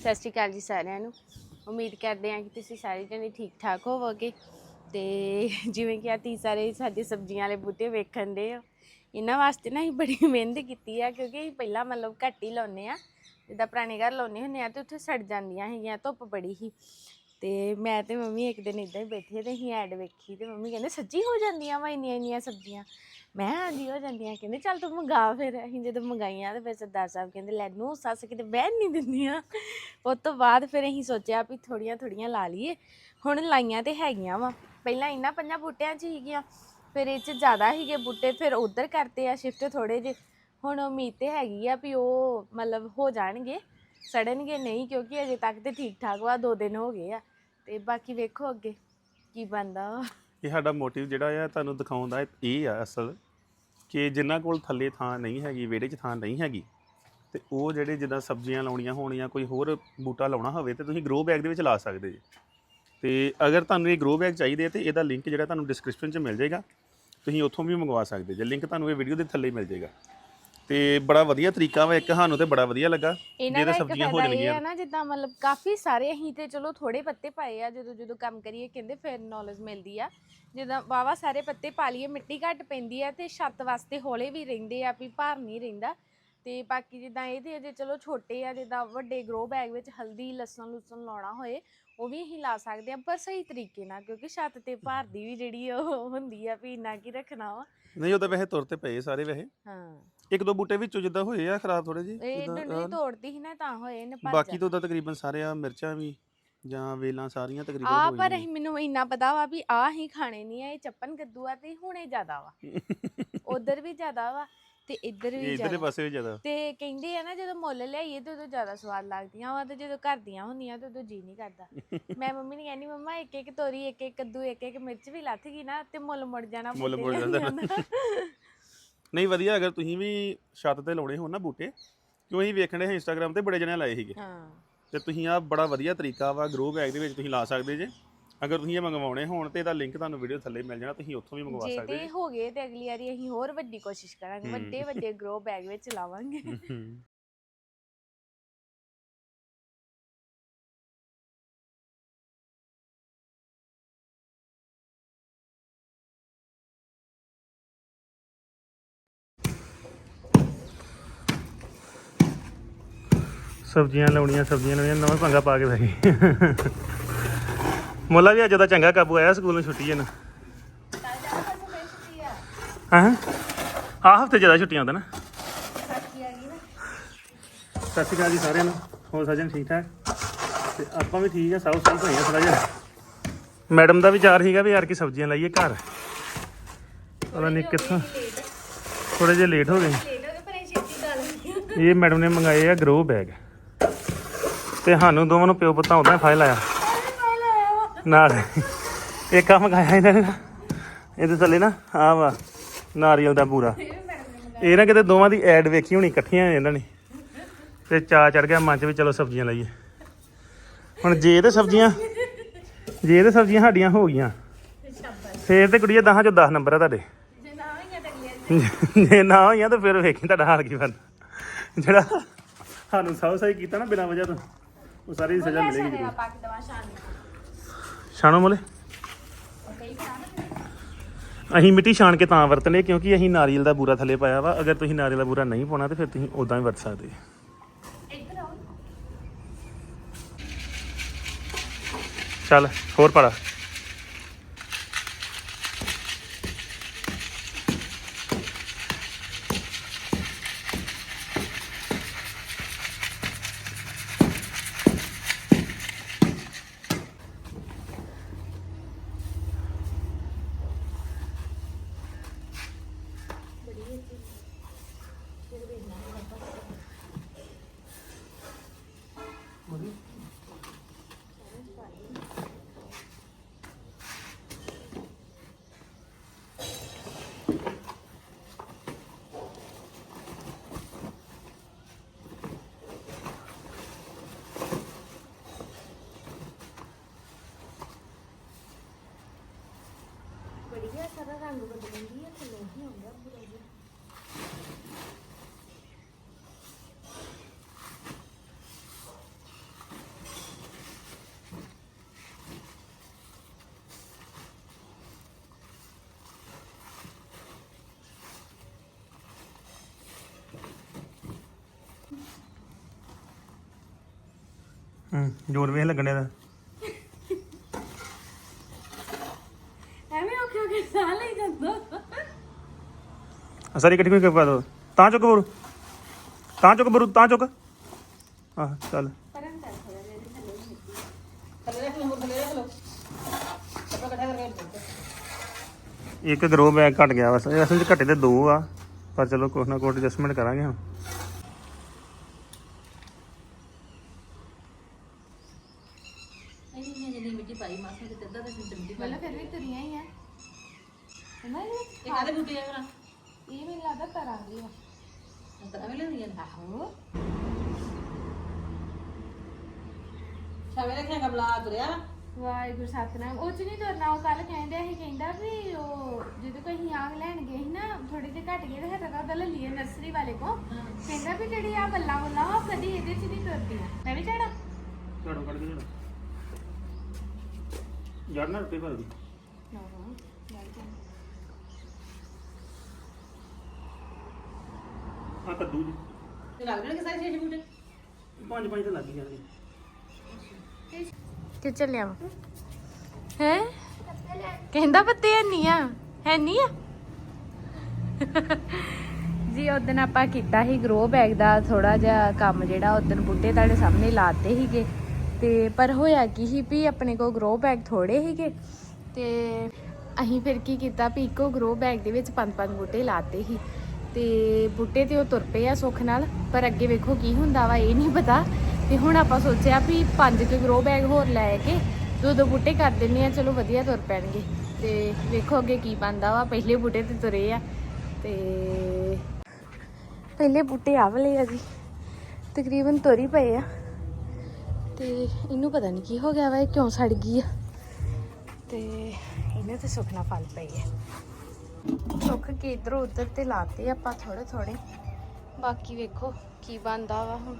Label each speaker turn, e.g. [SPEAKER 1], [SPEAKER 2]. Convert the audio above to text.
[SPEAKER 1] ਸਤਿ ਸ਼੍ਰੀ ਅਕਾਲ ਜੀ ਸਾਰਿਆਂ ਨੂੰ। ਉਮੀਦ ਕਰਦੇ ਹਾਂ ਕਿ ਤੁਸੀਂ ਸਾਰੇ ਜਣੇ ਠੀਕ ਠਾਕ ਹੋਵੋਗੇ। ਤੇ ਜਿਵੇਂ ਕਿ ਆ ਤੀ ਸਾਰੇ ਸਾਡੇ ਸਬਜ਼ੀਆਂ ਵਾਲੇ ਬੂਟੇ ਵੇਖਣ ਦੇ ਆ। ਇਹਨਾਂ ਵਾਸਤੇ ਨਾ ਅਸੀਂ ਬੜੀ ਮਿਹਨਤ ਕੀਤੀ ਆ, ਕਿਉਂਕਿ ਅਸੀਂ ਪਹਿਲਾਂ ਮਤਲਬ ਘੱਟ ਹੀ ਲਾਉਂਦੇ ਆ ਜਿੱਦਾਂ ਪੁਰਾਣੇ ਘਰ ਲਾਉਂਦੇ ਹੁੰਦੇ ਆ ਤੇ ਉੱਥੇ ਸੜ ਜਾਂਦੀਆਂ ਹੈਗੀਆਂ, ਧੁੱਪ ਬੜੀ ਹੀ ਤੇ ਮੈਂ ਤੇ ਮੰਮੀ ਇੱਕ ਦਿਨ ਇਦਾਂ ਹੀ ਬੈਠੇ ਤੇ ਅਸੀਂ ਐਡ ਵੇਖੀ ਤੇ ਮੰਮੀ ਕਹਿੰਦੇ, ਸੱਚੀ ਹੋ ਜਾਂਦੀਆਂ ਵਾ ਇੰਨੀਆਂ ਇੰਨੀਆਂ ਸਬਜ਼ੀਆਂ? ਮੈਂ ਕਿਹਾ, ਹਾਂਜੀ, ਹੋ ਜਾਂਦੀਆਂ। ਕਹਿੰਦੇ, ਚੱਲ ਤੂੰ ਮੰਗਾ ਫਿਰ। ਅਸੀਂ ਜਦੋਂ ਮੰਗਾਈਆਂ ਤੇ ਫਿਰ ਸਰਦਾਰ ਸਾਹਿਬ ਕਹਿੰਦੇ, ਲੈ ਨੂੰ ਸੱਸ ਕਿਤੇ ਬਹਿਣ ਨਹੀਂ ਦਿੰਦੀਆਂ। ਉਸ ਤੋਂ ਬਾਅਦ ਫਿਰ ਅਸੀਂ ਸੋਚਿਆ ਵੀ ਥੋੜੀਆਂ ਥੋੜੀਆਂ ਲਾ ਲਈਏ। ਹੁਣ ਲਾਈਆਂ ਤੇ ਹੈਗੀਆਂ ਵਾ। ਪਹਿਲਾਂ ਇਹਨਾਂ ਪੰਜਾਂ ਬੂਟਿਆਂ 'ਚ ਹੀਗੀਆਂ ਫਿਰ ਇਹ 'ਚ ਜ਼ਿਆਦਾ ਹੀਗੇ ਬੂਟੇ, ਫਿਰ ਉਧਰ ਕਰਤੇ ਆ ਸ਼ਿਫਟ ਥੋੜੇ ਜਿਹੇ। ਹੁਣ ਉਮੀਦ ਤੇ ਹੈਗੀ ਆ ਵੀ ਉਹ ਮਤਲਬ ਹੋ ਜਾਣਗੇ, ਸੜਨਗੇ ਨਹੀਂ, ਕਿਉਂਕਿ ਅਜੇ ਤੱਕ ਤੇ ਠੀਕ ਠਾਕ ਵਾ, ਦੋ ਦਿਨ ਹੋ ਗਏ ਆ। ਤੇ ਬਾਕੀ ਵੇਖੋ ਅੱਗੇ ਕੀ ਬਣਦਾ ਵਾ।
[SPEAKER 2] ਇਹ ਸਾਡਾ ਮੋਟਿਵ ਜਿਹੜਾ ਆ, ਤੁਹਾਨੂੰ ਦਿਖਾਉਂਦਾ ਇਹ ਆ ਅਸਲ। ਕਿ ਜਿਨ੍ਹਾਂ ਕੋਲ ਥੱਲੇ ਥਾਂ ਨਹੀਂ ਹੈਗੀ, ਵਿਹੜੇ 'ਚ ਥਾਂ ਨਹੀਂ ਹੈਗੀ, ਤੇ ਉਹ ਜਿਹੜੇ ਜਿੱਦਾਂ ਸਬਜ਼ੀਆਂ ਲਾਉਣੀਆਂ ਹੋਣ ਜਾਂ ਕੋਈ ਹੋਰ ਬੂਟਾ ਲਾਉਣਾ ਹੋਵੇ, ਤੇ ਤੁਸੀਂ ਗਰੋ ਬੈਗ ਦੇ ਵਿੱਚ ਲਾ ਸਕਦੇ ਜੀ। ਤੇ ਅਗਰ ਤੁਹਾਨੂੰ ਇਹ ਗਰੋ ਬੈਗ ਚਾਹੀਦੇ ਆ, ਤੇ ਇਹਦਾ ਲਿੰਕ ਜਿਹੜਾ ਤੁਹਾਨੂੰ ਡਿਸਕ੍ਰਿਪਸ਼ਨ 'ਚ ਮਿਲ ਜਾਏਗਾ, ਤੁਸੀਂ ਉੱਥੋਂ ਵੀ ਮੰਗਵਾ ਸਕਦੇ ਜੇ। ਲਿੰਕ ਤੁਹਾਨੂੰ ਇਹ ਵੀਡੀਓ ਦੇ ਥੱਲੇ ਮਿਲ ਜਾਏਗਾ। ਤੇ ਬੜਾ ਵਧੀਆ ਤਰੀਕਾ ਵਾ ਇੱਕ ਸਾਨੂੰ ਤੇ ਬੜਾ ਵਧੀਆ ਲੱਗਾ
[SPEAKER 1] ਇਹਨਾਂ ਦਾ ਇੱਕ
[SPEAKER 2] ਸਬਜ਼ੀਆਂ ਹੋ
[SPEAKER 1] ਫਾਇਦਾ ਇਹ ਆ ਨਾ ਜਿੱਦਾਂ ਮਤਲਬ ਕਾਫੀ ਸਾਰੇ ਅਸੀਂ ਤੇ ਚਲੋ ਥੋੜੇ ਪੱਤੇ ਪਾਏ ਆ ਜਦੋਂ ਜਦੋਂ ਕੰਮ ਕਰੀਏ ਕਹਿੰਦੇ ਫਿਰ ਨੌਲੇਜ ਮਿਲਦੀ ਆ। ਜਿੱਦਾਂ ਵਾਵਾ ਸਾਰੇ ਪੱਤੇ ਪਾ ਲਈਏ ਮਿੱਟੀ ਘੱਟ ਪੈਂਦੀ ਆ ਤੇ ਛੱਤ ਵਾਸਤੇ ਹੌਲੇ ਵੀ ਰਹਿੰਦੇ ਆ ਵੀ ਭਾਰ ਨਹੀਂ ਰਹਿੰਦਾ। ਤੇ ਬਾਕੀ ਜਿੱਦਾਂ ਇਹ ਤੇ ਅਜੇ ਚਲੋ ਛੋਟੇ ਆ ਜਿੱਦਾਂ ਵੱਡੇ ਗਰੋ ਬੈਗ ਵਿੱਚ ਹਲਦੀ ਲਸਣ ਲੁਸਣ ਲਾਉਣਾ ਹੋਏ ਉਹ ਵੀ ਅਸੀਂ ਲਾ ਸਕਦੇ ਆ ਪਰ ਸਹੀ ਤਰੀਕੇ ਨਾਲ ਕਿਉਂਕਿ ਛੱਤ ਤੇ ਭਾਰ ਦੀ ਵੀ ਜਿਹੜੀ ਉਹ ਹੁੰਦੀ ਆ ਵੀ ਇੰਨਾ ਕੀ ਰੱਖਣਾ ਵਾ।
[SPEAKER 2] ਨਹੀਂ ਉਹ ਤਾਂ ਵੈਸੇ ਤੁਰ ਤੇ ਪਏ ਸਾਰੇ ਵੈਸੇ।
[SPEAKER 1] ਹਾਂ।
[SPEAKER 2] ਇੱਕ ਦੋ ਬੂਟੇ ਵਿੱਚੋਂ ਜਿੱਦਾਂ ਹੋਏ ਆ ਖਰਾਬ ਥੋੜੇ ਜਿਹੇ
[SPEAKER 1] ਇਹ
[SPEAKER 2] ਜਿੱਦਾਂ
[SPEAKER 1] ਡੰਡੀ
[SPEAKER 2] ਆਹ
[SPEAKER 1] ਤੋੜਦੀ ਸੀ ਨਾ ਤਾਂ ਹੋਏ ਨੇ ਭੱਜ
[SPEAKER 2] ਬਾਕੀ ਤਾਂ ਉਹਦਾ ਤਕਰੀਬਨ ਸਾਰੇ ਆ ਮਿਰਚਾਂ ਵੀ ਜਾਂ ਵੇਲਾਂ ਸਾਰੀਆਂ ਤਕਰੀਬਨ
[SPEAKER 1] ਆ
[SPEAKER 2] ਹੋ
[SPEAKER 1] ਪਰ ਅਸੀਂ ਮੈਨੂੰ ਇੰਨਾ ਪਤਾ ਵਾ ਵੀ ਆ ਹੀ ਖਾਣੇ ਨਹੀਂ ਆ ਇਹ ਚੱਪਨ ਕੱਦੂ ਆ ਤੇ ਹੁਣੇ ਜ਼ਿਆਦਾ ਵਾ। ਉਧਰ ਵੀ ਜ਼ਿਆਦਾ ਵਾ ਤੇ ਇੱਧਰ ਵੀ
[SPEAKER 2] ਇਧਰਲੇ
[SPEAKER 1] ਜ਼ਿਆਦਾ।
[SPEAKER 2] ਪਾਸੇ ਵੀ ਜ਼ਿਆਦਾ।
[SPEAKER 1] ਤੇ ਕਹਿੰਦੇ ਆ ਨਾ ਜਦੋਂ ਮੁੱਲ ਲਿਆਈਏ ਤੇ ਉਦੋਂ ਜ਼ਿਆਦਾ ਸਵਾਦ ਲੱਗਦੀਆਂ ਵਾ ਤੇ ਜਦੋਂ ਘਰ ਦੀਆਂ ਹੁੰਦੀਆਂ ਤੇ ਉਦੋਂ ਜੀ ਨਹੀਂ ਕਰਦਾ। ਮੈਂ ਮੰਮੀ ਨੇ ਕਹਿੰਦੀ ਮੰਮਾ ਇੱਕ ਇੱਕ ਤੋਰੀ ਇੱਕ ਇੱਕ ਕੱਦੂ ਇੱਕ ਇੱਕ ਮਿਰਚ ਵੀ ਲੱਥ ਗਈ ਨਾ ਤੇ ਮੁੱਲ ਮੁੜ ਜਾਣਾ
[SPEAKER 2] ਮੁੱਲ
[SPEAKER 1] ਬੂਟੇ
[SPEAKER 2] ਮੁੜ ਜਾਂਦਾ। ਨਹੀਂ ਵਧੀਆ ਅਗਰ ਤੁਸੀਂ ਵੀ ਛੱਤ ਤੇ ਲਾਉਣੇ ਹੋਣ ਨਾ ਬੂਟੇ ਕਿਉਂ ਅਸੀਂ ਵੇਖਣੇ ਹੈ ਇੰਸਟਾਗ੍ਰam ਤੇ ਬੜੇ ਜਣੇ ਲਾਏ ਸੀਗੇ।
[SPEAKER 1] ਹਾਂ।
[SPEAKER 2] ਤੇ ਤੁਸੀਂ ਆ ਬੜਾ ਵਧੀਆ ਤਰੀਕਾ ਵਾ ਗਰੋ ਬੈਗ ਦੇ ਵਿੱਚ ਤੁਸੀਂ ਲਾ ਸਕਦੇ ਜੇ। ਅਗਰ ਤੁਸੀਂ ਇਹ ਮੰਗਵਾਉਣੇ ਹੋਣ ਤੇ ਇਹਦਾ ਲਿੰਕ ਤੁਹਾਨੂੰ ਵੀਡੀਓ ਥੱਲੇ ਮਿਲ ਜਾਣਾ ਤੁਸੀਂ ਉੱਥੋਂ ਵੀ ਮੰਗਵਾ
[SPEAKER 1] ਜੇ
[SPEAKER 2] ਸਕਦੇ
[SPEAKER 1] ਤੇ ਹੋ ਗਏ ਤੇ ਅਗਲੀ ਵਾਰੀ ਅਸੀਂ ਹੋਰ ਵੱਡੀ ਕੋਸ਼ਿਸ਼ ਕਰਾਂਗੇ। ਵੱਡੇ ਵੱਡੇ ਗਰੋ ਬੈਗ ਵਿੱਚ ਲਾਵਾਂਗੇ।
[SPEAKER 2] ਸਬਜ਼ੀਆਂ ਲਾਉਣੀਆਂ ਸਬਜ਼ੀਆਂ ਲਾਉਣੀਆਂ ਨਵਾਂ ਪੰਗਾ ਪਾ ਕੇ ਬਹਿ ਗਈ ਮੁੱਲਾ ਵੀ ਅੱਜ ਦਾ ਚੰਗਾ ਕਾਬੂ ਆਇਆ ਸਕੂਲ ਨੂੰ ਛੁੱਟੀ ਹੈ ਨਾ ਹਾਂ? ਆਹ ਹਫ਼ਤੇ ਜ਼ਿਆਦਾ ਛੁੱਟੀਆਂ ਹੁੰਦਾ ਨਾ। ਸਤਿ ਸ਼੍ਰੀ ਅਕਾਲ ਜੀ ਸਾਰਿਆਂ ਨੂੰ। ਹੋਰ ਸਜਣ ਠੀਕ ਠਾਕ? ਤੇ ਆਪਾਂ ਵੀ ਠੀਕ ਆ ਸਭ ਸਹੀ ਹੋਈਆਂ ਥੋੜਾ ਜਿਹਾ। ਮੈਡਮ ਦਾ ਵਿਚਾਰ ਸੀਗਾ ਵੀ ਯਾਰ ਕੀ ਸਬਜ਼ੀਆਂ ਲਾਈਏ ਘਰ। ਪਤਾ ਨਹੀਂ ਕਿੱਥੋਂ ਥੋੜੇ ਜਿਹਾ ਲੇਟ ਹੋ ਗਏ। ਇਹ ਮੈਡਮ ਨੇ ਮੰਗਾਏ ਆ ਗਰੋ ਬੈਗ ਤੇ ਸਾਨੂੰ ਦੋਵਾਂ ਨੂੰ ਪਿਓ ਪੁੱਤਾਂ ਉਦਾਂ ਫਾਇਲ ਆਇਆ। ਨਾਲ ਇੱਕ ਕੰਮ ਮੰਗਾਇਆ ਇਹਨਾਂ ਨੇ ਨਾ, ਇਹਦੇ ਥੱਲੇ ਨਾ ਆ ਵਾ ਨਾਰੀਅਲ ਦਾ ਪੂਰਾ। ਇਹ ਨਾ ਕਿਤੇ ਦੋਵਾਂ ਦੀ ਐਡ ਵੇਖੀ ਹੋਣੀ ਇਕੱਠੀਆਂ ਇਹਨਾਂ ਨੇ। ਤੇ ਚਾ ਚੜ ਗਿਆ ਮਨ ਚ ਵੀ ਚਲੋ ਸਬਜ਼ੀਆਂ ਲਾਈਏ। ਹੁਣ ਜੇ ਤੇ ਸਬਜ਼ੀਆਂ ਜੇ ਤੇ ਸਬਜ਼ੀਆਂ ਸਾਡੀਆਂ ਹੋ ਗਈਆਂ ਫੇਰ ਤੇ ਕੁੜੀਏ 10 ਚੋਂ 10 ਨੰਬਰ ਆ ਤੁਹਾਡੇ। ਜੇ ਨਾ ਹੋਈਆਂ ਤਾਂ ਫਿਰ ਵੇਖੀ ਤੁਹਾਡਾ ਹਾਲ ਕੀ ਬਣਦਾ। ਜਿਹੜਾ ਸਾਨੂੰ ਸੌ ਸਹੀ ਕੀਤਾ ਨਾ ਬਿਨਾਂ ਵਜ੍ਹਾ ਤੋਂ। ਉਹ ਸਾਰੀ ਸਜ਼ਾ ਮਿਲੇਗੀ ਜ਼ਰੂਰ
[SPEAKER 1] ਦਵਾ ਸ਼ਾਨ
[SPEAKER 2] ਛਾਣੋ ਮੋਲੇ। ਅਸੀਂ ਮਿੱਟੀ ਛਾਣ ਕੇ ਤਾਂ ਵਰਤਨੇ ਕਿਉਂਕਿ ਅਸੀਂ ਨਾਰੀਅਲ ਦਾ ਬੂਰਾ ਥੱਲੇ ਪਾਇਆ ਵਾ। ਅਗਰ ਤੁਸੀਂ ਨਾਰੀਅਲ ਦਾ ਬੂਰਾ ਨਹੀਂ ਪਾਉਣਾ ਤੇ ਫਿਰ ਤੁਸੀਂ ਉਦਾਂ ਹੀ ਵਰਤ ਸਕਦੇ।
[SPEAKER 1] ਇੱਧਰ ਆਓ।
[SPEAKER 2] ਚੱਲ ਹੋਰ ਪੜਾ
[SPEAKER 1] ਰੰਗ ਬਦਲਦੀ ਹੈ ਥੱਲੇ ਹੀ ਹੁੰਦਾ ਪੂਰਾ ਜਿਹਾ।
[SPEAKER 2] ਹੂੰ ਜੋਰ ਵੇਖ ਲੱਗਣੇ ਦਾ ਆ ਸਾਰੀ ਇਕੱਠੀ ਕੋਈ ਪਾ ਦੋ ਤਾਂ ਚੁੱਕ ਬਰੂ ਤਾਂ ਚੁੱਕ ਬਰੂ ਤਾਂ ਚੁੱਕ ਆਹ ਚੱਲ
[SPEAKER 1] ਪਰਨ ਕਰ ਥੋੜਾ ਜਿਹਾ ਇਹਦੇ ਥੱਲੇ ਹੀ ਮਿੱਟੀ।
[SPEAKER 3] ਥੱਲੇ ਰੱਖ ਲਓ ਹੋਰ ਥੱਲੇ ਰੱਖ ਲਓ ਕੱਪੜਾ ਇਕੱਠਾ ਕਰਕੇ ਰੱਖ ਦਿਓ।
[SPEAKER 2] ਇੱਕ ਗਰੋ ਬੈਗ ਘਟ ਗਿਆ ਬਸ ਇਹ ਅਸਲ 'ਚ ਘਟੇ ਤੇ ਦੋ ਆ ਪਰ ਚਲੋ ਕੁਛ ਨਾ ਕੁਛ ਐਡਜਸਟਮੈਂਟ ਕਰਾਂਗੇ ਹੁਣ
[SPEAKER 3] ਨਹੀਂ ਨਹੀਂ ਜਿੰਨੀ ਮਿੱਟੀ ਪਾਈ ਮਾਸਾ ਕਿਤੇ ਅੱਧਾ ਤੇ ਮਿੱਟੀ ਪਾਈ
[SPEAKER 1] ਮਤਲਬ ਫਿਰ ਵੀ ਤੁਰੀਆਂ ਹੀ ਆ ਇਹਨਾਂ ਇਹ
[SPEAKER 3] ਇਹ ਕਾਹਦੇ ਬੂਟੇ ਆ ਭਲਾ
[SPEAKER 1] ਇਹ ਮੈਨੂੰ ਲੱਗਦਾ ਆ
[SPEAKER 3] ਅੰਤਰਾ ਵੀ ਲੈਂਦੀਆਂ ਨੇ
[SPEAKER 1] ਆਹੋ
[SPEAKER 3] ਛਾਵੇਂ ਰੱਖਿਆ ਕਮਲਾ ਤੁਰਿਆ
[SPEAKER 1] ਵਾਹਿਗੁਰੂ ਸਤਨਾਮ ਉਹ ਚ ਨਹੀਂ ਤੁਰਨਾ ਉਹ ਕੱਲ ਕਹਿੰਦੇ ਸੀ ਕਹਿੰਦਾ ਵੀ ਉਹ ਜਦੋਂ ਕੋਈ ਆਗ ਲੈਣ ਗਏ ਸੀ ਨਾ ਥੋੜੇ ਜਿਹੇ ਘਟ ਗਏ ਤੇ ਹਟਾ ਦਾ ਲੱਲੀਏ ਨਰਸਰੀ ਵਾਲੇ ਕੋ ਕਹਿੰਦਾ ਵੀ ਜਿਹੜੀ ਆ ਬੱਲਾ ਬੱਲਾ ਉਹ ਕਦੀ ਇਹਦੇ ਚ ਨਹੀਂ ਤੁਰਦੀਆਂ ਮੈਂ ਵੀ ਚੜਾ
[SPEAKER 2] ਝਾੜੂ ਕੱਢ ਕੇ ਝਾੜੂ ਯਾਰ ਨਾ ਰੁਪਏ ਭਰ ਦੀ ਆ ਕੱਦੂ ਜੀ।
[SPEAKER 3] ਤੇ ਲੱਗ ਜਾਣਗੇ ਸਾਰੇ ਛੇ ਛੇ ਬੂਟੇ?
[SPEAKER 2] ਪੰਜ ਪੰਜ ਤਾਂ ਲੱਗ ਹੀ ਜਾਣਗੇ।
[SPEAKER 1] ਕਿ ਚੱਲਿਆ ਵਾ? ਹੈ? ਕਹਿੰਦਾ ਪੱਤੇ ਹੈ ਨਹੀਂ ਆ। ਹੈ ਨਹੀਂ ਆ? ਜੀ ਉਦੋਂ ਆਪਾਂ ਕੀਤਾ ਸੀ ਗਰੋ ਬੈਗ ਦਾ ਥੋੜਾ ਜਿਹਾ ਕੰਮ ਜਿਹੜਾ ਉਦੋਂ ਬੁੱਢੇ ਤੁਹਾਡੇ ਸਾਹਮਣੇ ਲਾਤੇ ਸੀਗੇ। ਤੇ ਪਰ ਹੋਇਆ ਕੀ ਸੀ ਵੀ ਆਪਣੇ ਕੋਲ ਗਰੋ ਬੈਗ ਥੋੜੇ ਸੀਗੇ। ਤੇ ਅਸੀਂ ਫਿਰ ਕੀ ਕੀਤਾ ਵੀ ਇੱਕੋ ਗਰੋ ਬੈਗ ਦੇ ਵਿੱਚ ਪੰਜ ਪੰਜ ਬੂਟੇ ਲਾਤੇ ਸੀ। ਤੇ ਬੂਟੇ ਤੇ ਉਹ ਤੁਰ ਪਏ ਆ ਸੁੱਖ ਨਾਲ, ਪਰ ਅੱਗੇ ਵੇਖੋ ਕੀ ਹੁੰਦਾ ਵਾ, ਇਹ ਨਹੀਂ ਪਤਾ। ਤੇ ਹੁਣ ਆਪਾਂ ਸੋਚਿਆ ਵੀ ਪੰਜ ਕੇ ਗਰੋ ਬੈਗ ਹੋਰ ਲੈ ਕੇ ਦੋ ਦੋ ਬੂਟੇ ਕਰ ਦਿੰਨੇ ਆ, ਚਲੋ ਵਧੀਆ ਤੁਰ ਪੈਣਗੇ। ਤੇ ਵੇਖੋ ਅੱਗੇ ਕੀ ਬਣਦਾ ਵਾ, ਪਹਿਲੇ ਬੂਟੇ ਤੇ ਤੁਰੇ ਆ। ਤੇ ਪਹਿਲੇ ਬੂਟੇ ਆ ਵਾਲੇ ਆ ਜੀ। ਤਕਰੀਬਨ ਤੁਰ ਹੀ ਪਏ ਆ। ਤੇ ਇਹਨੂੰ ਪਤਾ ਨਹੀਂ ਕੀ ਹੋ ਗਿਆ ਵਾ, ਇਹ ਕਿਉਂ ਸੜ ਗਈ ਆ। ਤੇ ਇਹਨੇ ਤੇ ਸੁਖਨਾ ਫਲ ਪਈ ਹੈ ਸੁੱਖ ਕੇ ਇਧਰੋਂ ਉਧਰ ਤੇ ਲਾਤੇ ਆਪਾਂ ਥੋੜੇ ਥੋੜੇ ਬਾਕੀ ਵੇਖੋ ਕੀ ਬਣਦਾ ਵਾ ਹੁਣ।